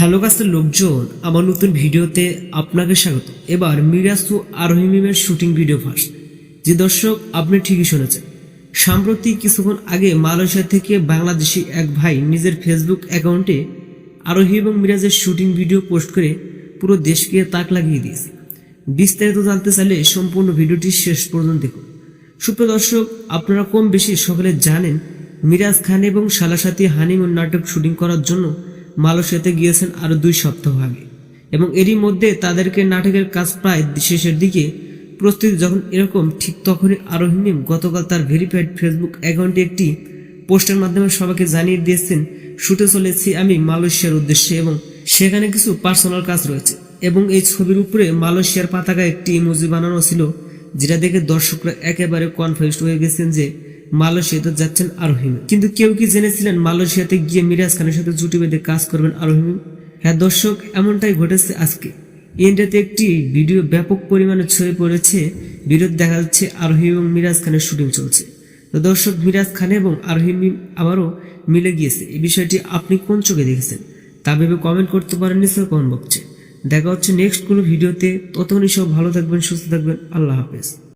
Hello কাছের লোকজন, আমার নতুন ভিডিওতে আপনাকে স্বাগত। এবার মিরাজ টু আরোহী মিমের শুটিং ভিডিও ফার্স্ট। যে দর্শক, আপনি ঠিকই শুনেছেন। সাম্প্রতিক কিছুক্ষণ আগে মালয়েশিয়া থেকে বাংলাদেশি এক ভাই নিজের ফেসবুক অ্যাকাউন্টে আরোহী এবং মিরাজের শুটিং ভিডিও পোস্ট করে পুরো দেশকে তাক লাগিয়ে দিয়েছে। বিস্তারিত জানতে চাইলে সম্পূর্ণ ভিডিওটি শেষ পর্যন্ত দেখুন। সুপ্রিয় দর্শক, আপনারা কম বেশি সকলে জানেন মিরাজ খান এবং সালাসাতি হানিমুন নাটক শুটিং করার জন্য মালয়েশিয়াতে গিয়েছেন আরও দুই সপ্তাহ আগে। এবং এরই মধ্যে তাদেরকে নাটকের কাজ প্রায় শেষের দিকে প্রস্তুতি যখন এরকম, ঠিক তখনই আরোহিমিম গতকাল তার ভেরিফাইড ফেসবুক অ্যাকাউন্টে একটি পোস্টের মাধ্যমে সবাইকে জানিয়ে দিয়েছেন শুটে চলেছি আমি মালয়েশিয়ার উদ্দেশ্যে এবং সেখানে কিছু পার্সোনাল কাজ রয়েছে। এবং এই ছবির উপরে মালয়েশিয়ার পতাকা একটি ইমোজি বানানো ছিল, যেটা দেখে দর্শকরা একেবারে কনফিউজ হয়ে গেছেন যে মালয়েশিয়াতে যাচ্ছেন আরোহিম কিন্তু কেউ কি জেনেছিলেন মালয়েশিয়াতে গিয়ে মিরাজ খানের সাথে জুটি বেঁধে কাজ করবেন আরোহিম হ্যাঁ দর্শক, এমনটাই ঘটেছে আজকে। ইন্ডিয়াতে একটি ভিডিও ব্যাপক পরিমাণে ছড়িয়ে পড়েছে ভিডিও দেখা যাচ্ছে আরোহী এবং মিরাজ খানের শুটিং চলছে। তো দর্শক, মিরাজ খান এবং আরোহী আবারও মিলে গিয়েছে। এই বিষয়টি আপনি কোন চোখে দেখেছেন? তা ভেবে কমেন্ট করতে পারেন নিশ্চয় কমেন্ট বক্সে। দেখা হচ্ছে নেক্সট কোনো ভিডিওতে। ততক্ষণই সব ভালো থাকবেন, সুস্থ থাকবেন। আল্লাহ হাফেজ।